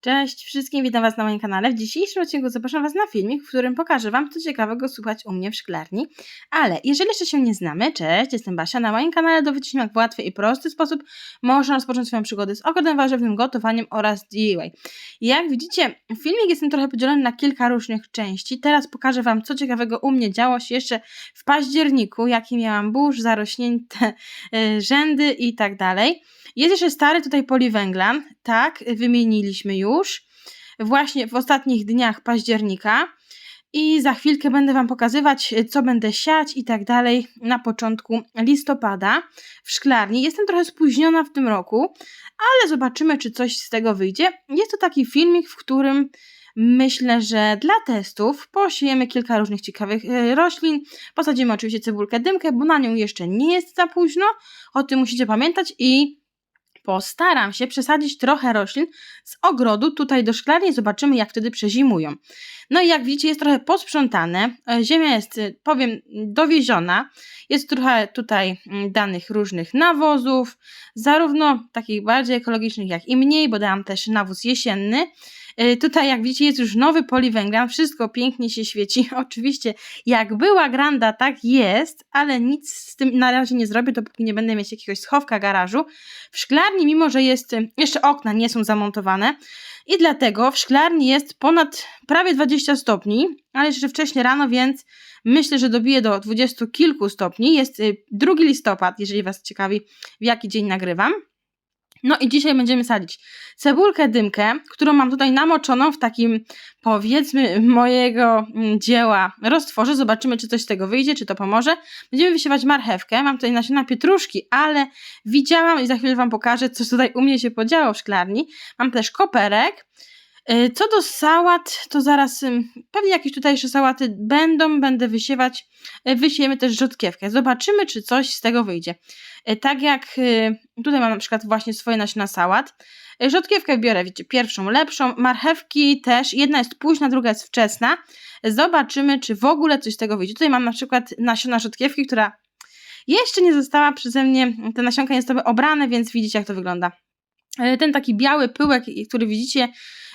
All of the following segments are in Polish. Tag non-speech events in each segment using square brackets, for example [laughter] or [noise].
Cześć wszystkim, witam Was na moim kanale. W dzisiejszym odcinku zapraszam Was na filmik, w którym pokażę Wam, co ciekawego słuchać u mnie w szklarni. Ale jeżeli jeszcze się nie znamy, cześć, jestem Basia. Na moim kanale dowiecie się, jak w łatwy i prosty sposób można rozpocząć swoją przygodę z ogrodem warzywnym, gotowaniem oraz DIY. Jak widzicie, filmik jest trochę podzielony na kilka różnych części. Teraz pokażę Wam, co ciekawego u mnie działo się jeszcze w październiku, jakie miałam burz, zarośnięte y, rzędy i tak dalej. Jest jeszcze stary tutaj poliwęglan, tak, wymieniliśmy już właśnie w ostatnich dniach października i za chwilkę będę Wam pokazywać, co będę siać i tak dalej na początku listopada w szklarni. Jestem trochę spóźniona w tym roku, ale zobaczymy, czy coś z tego wyjdzie. Jest to taki filmik, w którym myślę, że dla testów posiejemy kilka różnych ciekawych e, roślin. Posadzimy oczywiście cebulkę dymkę, bo na nią jeszcze nie jest za późno. O tym musicie pamiętać i postaram się przesadzić trochę roślin z ogrodu tutaj do szklarni, zobaczymy jak wtedy przezimują. No i jak widzicie jest trochę posprzątane, e, ziemia jest, e, powiem, dowieziona, jest trochę tutaj mm, danych różnych nawozów, zarówno takich bardziej ekologicznych jak i mniej, bo dałam też nawóz jesienny, tutaj, jak widzicie, jest już nowy poliwęglan, wszystko pięknie się świeci. [laughs] Oczywiście, jak była granda, tak jest, ale nic z tym na razie nie zrobię, dopóki nie będę mieć jakiegoś schowka garażu. W szklarni, mimo że jest, jeszcze okna nie są zamontowane, i dlatego w szklarni jest ponad prawie 20 stopni, ale jeszcze wcześniej rano, więc myślę, że dobije do 20 kilku stopni. Jest 2 y, listopad, jeżeli Was ciekawi, w jaki dzień nagrywam. No i dzisiaj będziemy sadzić cebulkę dymkę, którą mam tutaj namoczoną w takim powiedzmy mojego mm, dzieła roztworze. Zobaczymy, czy coś z tego wyjdzie, czy to pomoże. Będziemy wysiewać marchewkę. Mam tutaj nasiona pietruszki, ale widziałam i za chwilę Wam pokażę, co tutaj u mnie się podziało w szklarni. Mam też koperek. Y, co do sałat, to zaraz pewnie jakieś tutejsze sałaty będą, będę wysiewać. Y, wysiejemy też rzodkiewkę. Zobaczymy, czy coś z tego wyjdzie. Y, tak jak tutaj mam na przykład właśnie swoje nasiona sałat. Rzodkiewkę biorę, wiecie, pierwszą lepszą, marchewki też, jedna jest późna, druga jest wczesna. Zobaczymy, czy w ogóle coś z tego wyjdzie. Tutaj mam na przykład nasiona rzodkiewki, która jeszcze nie została przeze mnie, te nasionka nie zostały obrane, więc widzicie jak to wygląda. Ten taki biały pyłek, który widzicie,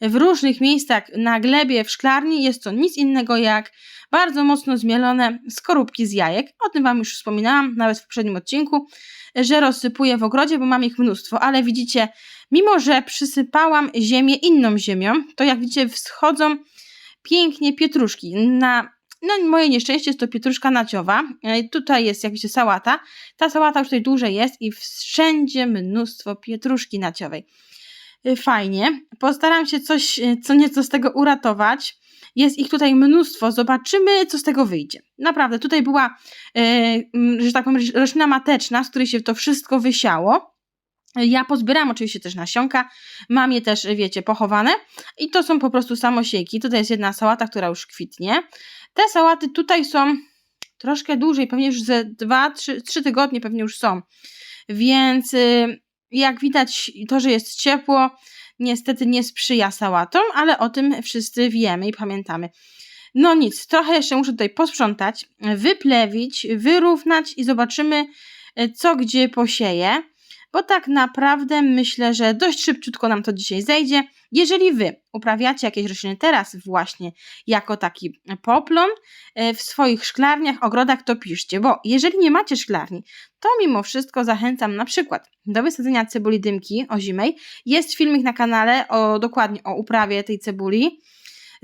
w różnych miejscach na glebie w szklarni jest to nic innego jak bardzo mocno zmielone skorupki z jajek. O tym Wam już wspominałam, nawet w poprzednim odcinku, że rozsypuję w ogrodzie, bo mam ich mnóstwo, ale widzicie, mimo że przysypałam ziemię inną ziemią, to jak widzicie wschodzą pięknie pietruszki. Na no, moje nieszczęście jest to pietruszka naciowa. E, tutaj jest, jak widzicie, sałata. Ta sałata już tutaj dłużej jest i wszędzie mnóstwo pietruszki naciowej. Y, fajnie. Postaram się coś, y, co nieco z tego uratować. Jest ich tutaj mnóstwo. Zobaczymy, co z tego wyjdzie. Naprawdę, tutaj była, yy, że tak powiem, roślina mateczna, z której się to wszystko wysiało. Ja pozbieram oczywiście też nasionka, mam je też, wiecie, pochowane i to są po prostu samosiejki. Tutaj jest jedna sałata, która już kwitnie. Te sałaty tutaj są troszkę dłużej, pewnie już ze 2-3 tygodnie pewnie już są. Więc jak widać, to, że jest ciepło, niestety nie sprzyja sałatom, ale o tym wszyscy wiemy i pamiętamy. No nic, trochę jeszcze muszę tutaj posprzątać, wyplewić, wyrównać i zobaczymy, co gdzie posieję bo tak naprawdę myślę, że dość szybciutko nam to dzisiaj zejdzie. Jeżeli Wy uprawiacie jakieś rośliny teraz właśnie jako taki poplon e, w swoich szklarniach, ogrodach, to piszcie, bo jeżeli nie macie szklarni, to mimo wszystko zachęcam na przykład do wysadzenia cebuli dymki ozimej. Jest filmik na kanale o dokładnie o uprawie tej cebuli.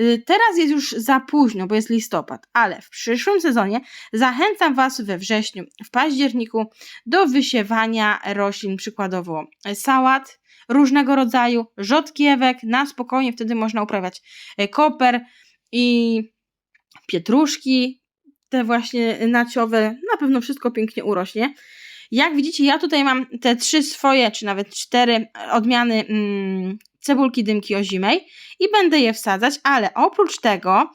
Y, teraz jest już za późno, bo jest listopad, ale w przyszłym sezonie zachęcam Was we wrześniu, w październiku do wysiewania roślin, przykładowo sałat różnego rodzaju, rzodkiewek, na spokojnie wtedy można uprawiać e, koper i pietruszki, te właśnie naciowe, na pewno wszystko pięknie urośnie. Jak widzicie, ja tutaj mam te trzy swoje, czy nawet cztery odmiany mm, cebulki dymki ozimej i będę je wsadzać, ale oprócz tego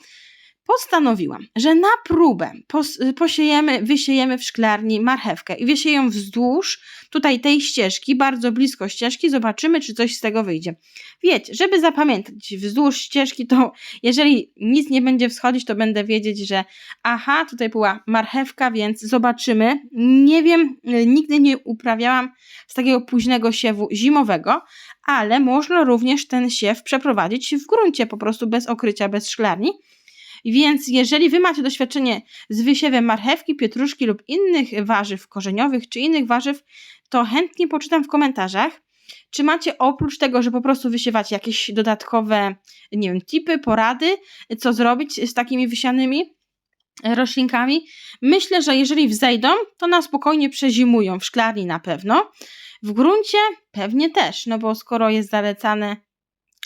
postanowiłam, że na próbę pos, posiejemy, wysiejemy w szklarni marchewkę i wysieję ją wzdłuż tutaj tej ścieżki, bardzo blisko ścieżki, zobaczymy, czy coś z tego wyjdzie. Wiecie, żeby zapamiętać wzdłuż ścieżki, to jeżeli nic nie będzie wschodzić, to będę wiedzieć, że aha, tutaj była marchewka, więc zobaczymy. Nie wiem, nigdy nie uprawiałam z takiego późnego siewu zimowego, ale można również ten siew przeprowadzić w gruncie, po prostu bez okrycia, bez szklarni. Więc jeżeli Wy macie doświadczenie z wysiewem marchewki, pietruszki lub innych warzyw korzeniowych czy innych warzyw, to chętnie poczytam w komentarzach. Czy macie oprócz tego, że po prostu wysiewacie jakieś dodatkowe, nie wiem, tipy, porady, co zrobić z takimi wysianymi roślinkami? Myślę, że jeżeli wzejdą, to na spokojnie przezimują w szklarni na pewno. W gruncie pewnie też, no bo skoro jest zalecane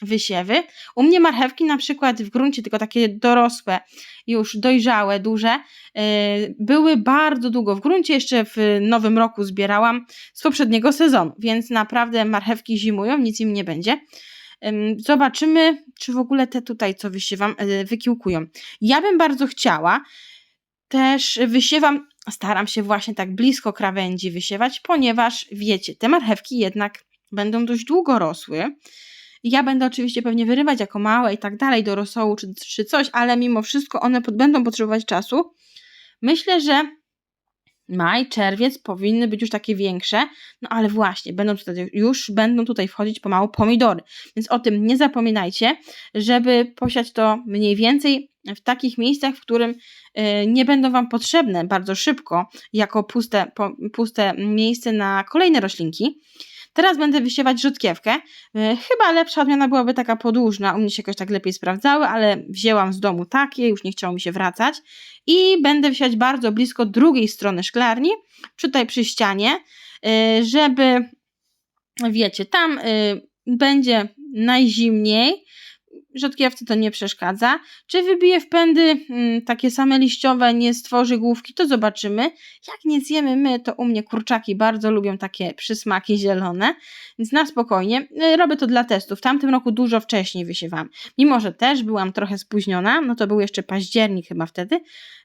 wysiewy. U mnie marchewki na przykład w gruncie, tylko takie dorosłe, już dojrzałe, duże, yy, były bardzo długo w gruncie. Jeszcze w nowym roku zbierałam z poprzedniego sezonu, więc naprawdę marchewki zimują, nic im nie będzie. Zobaczymy, czy w ogóle te tutaj, co wysiewam, yy, wykiełkują. Ja bym bardzo chciała, też wysiewam, staram się właśnie tak blisko krawędzi wysiewać, ponieważ wiecie, te marchewki jednak będą dość długo rosły. Ja będę oczywiście pewnie wyrywać jako małe i tak dalej do rosołu czy, czy coś, ale mimo wszystko one pod, będą potrzebować czasu. Myślę, że maj, czerwiec powinny być już takie większe, no ale właśnie, będą tutaj, już będą tutaj wchodzić pomału pomidory, więc o tym nie zapominajcie, żeby posiać to mniej więcej w takich miejscach, w którym y, nie będą Wam potrzebne bardzo szybko, jako puste, puste miejsce na kolejne roślinki. Teraz będę wysiewać rzutkiewkę. E, chyba lepsza odmiana byłaby taka podłużna. U mnie się jakoś tak lepiej sprawdzały, ale wzięłam z domu takie, już nie chciało mi się wracać. I będę wysiewać bardzo blisko drugiej strony szklarni, tutaj przy ścianie, e, żeby, wiecie, tam e, będzie najzimniej, rzodkiewce to nie przeszkadza. Czy wybije w pędy mm, takie same liściowe, nie stworzy główki, to zobaczymy. Jak nie zjemy my, to u mnie kurczaki bardzo lubią takie przysmaki zielone, więc na spokojnie. Y, robię to dla testów. W tamtym roku dużo wcześniej wysiewam. Mimo, że też byłam trochę spóźniona, no to był jeszcze październik chyba wtedy.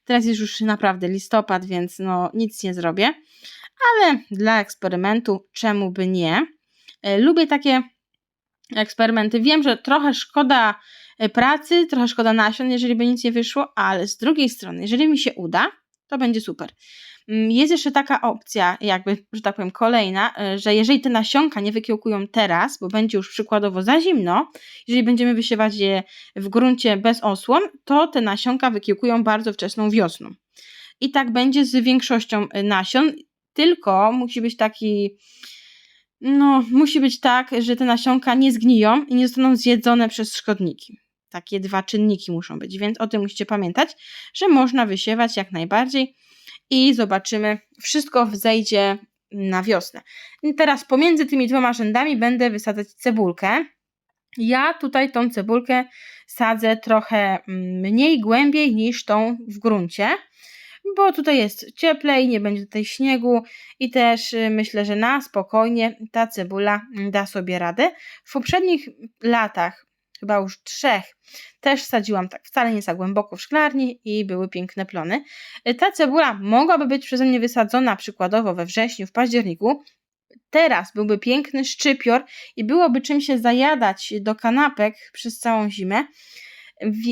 Teraz jest już naprawdę listopad, więc no nic nie zrobię. Ale dla eksperymentu czemu by nie? Y, lubię takie eksperymenty. Wiem, że trochę szkoda e, pracy, trochę szkoda nasion, jeżeli by nic nie wyszło, ale z drugiej strony, jeżeli mi się uda, to będzie super. Mm, jest jeszcze taka opcja, jakby, że tak powiem, kolejna, e, że jeżeli te nasionka nie wykiełkują teraz, bo będzie już przykładowo za zimno, jeżeli będziemy wysiewać je w gruncie bez osłon, to te nasionka wykiełkują bardzo wczesną wiosną. I tak będzie z większością e, nasion, tylko musi być taki no, musi być tak, że te nasionka nie zgniją i nie zostaną zjedzone przez szkodniki. Takie dwa czynniki muszą być, więc o tym musicie pamiętać, że można wysiewać jak najbardziej i zobaczymy, wszystko wzejdzie na wiosnę. I teraz pomiędzy tymi dwoma rzędami będę wysadzać cebulkę. Ja tutaj tą cebulkę sadzę trochę mm, mniej głębiej niż tą w gruncie bo tutaj jest cieplej, nie będzie tutaj śniegu i też y, myślę, że na spokojnie ta cebula da sobie radę. W poprzednich latach, chyba już trzech, też sadziłam tak wcale nie za głęboko w szklarni i były piękne plony. Y, ta cebula mogłaby być przeze mnie wysadzona przykładowo we wrześniu, w październiku, teraz byłby piękny szczypior i byłoby czym się zajadać do kanapek przez całą zimę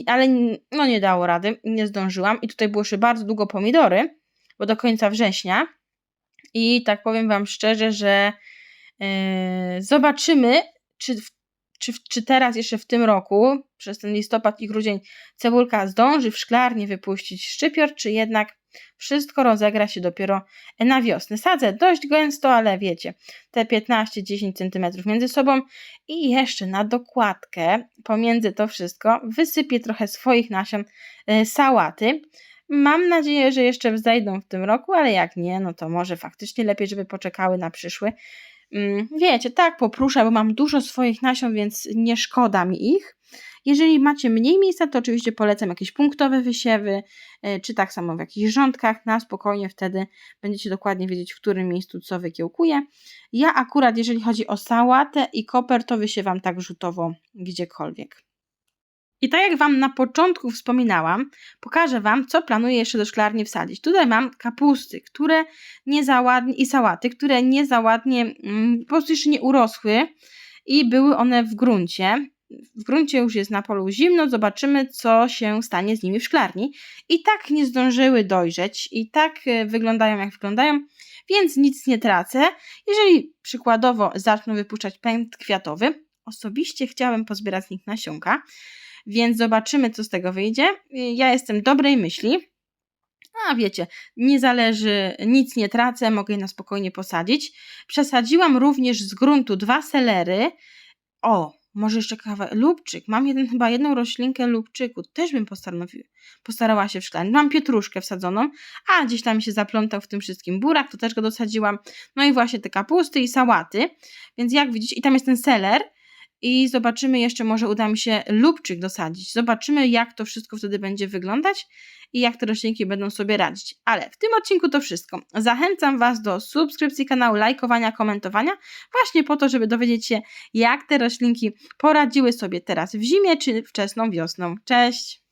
ale no nie dało rady, nie zdążyłam i tutaj było jeszcze bardzo długo pomidory, bo do końca września. I tak powiem Wam szczerze, że yy, zobaczymy, czy, czy, czy teraz jeszcze w tym roku, przez ten listopad i grudzień, cebulka zdąży w szklarnię wypuścić szczypior, czy jednak wszystko rozegra się dopiero na wiosnę. Sadzę dość gęsto, ale wiecie, te 15-10 cm między sobą i jeszcze na dokładkę pomiędzy to wszystko wysypię trochę swoich nasion e, sałaty. Mam nadzieję, że jeszcze wzejdą w tym roku, ale jak nie, no to może faktycznie lepiej, żeby poczekały na przyszły. Mm, wiecie, tak, popruszę, bo mam dużo swoich nasion, więc nie szkoda mi ich. Jeżeli macie mniej miejsca, to oczywiście polecam jakieś punktowe wysiewy, e, czy tak samo w jakichś rządkach, na spokojnie wtedy będziecie dokładnie wiedzieć, w którym miejscu co wykiełkuje. Ja akurat, jeżeli chodzi o sałatę i koper, to wysiewam tak rzutowo gdziekolwiek. I tak jak Wam na początku wspominałam, pokażę Wam, co planuję jeszcze do szklarni wsadzić. Tutaj mam kapusty, które nie za ładnie, i sałaty, które nie za ładnie, mm, po prostu jeszcze nie urosły i były one w gruncie. W gruncie już jest na polu zimno, zobaczymy, co się stanie z nimi w szklarni. I tak nie zdążyły dojrzeć, i tak e, wyglądają, jak wyglądają, więc nic nie tracę. Jeżeli przykładowo zaczną wypuszczać pęd kwiatowy, osobiście chciałem pozbierać z nich nasionka, więc zobaczymy, co z tego wyjdzie. Ja jestem dobrej myśli. A wiecie, nie zależy, nic nie tracę, mogę je na spokojnie posadzić. Przesadziłam również z gruntu dwa selery. O, może jeszcze kawę, lubczyk. Mam jeden, chyba jedną roślinkę lubczyku. Też bym postanowiła, postarała się w szklarni. Mam pietruszkę wsadzoną, a gdzieś tam się zaplątał w tym wszystkim burak, to też go dosadziłam. No i właśnie te kapusty i sałaty. Więc jak widzicie, i tam jest ten seler i zobaczymy jeszcze, może uda mi się lubczyk dosadzić. Zobaczymy, jak to wszystko wtedy będzie wyglądać i jak te roślinki będą sobie radzić. Ale w tym odcinku to wszystko. Zachęcam Was do subskrypcji kanału, lajkowania, komentowania, właśnie po to, żeby dowiedzieć się, jak te roślinki poradziły sobie teraz w zimie czy wczesną wiosną. Cześć!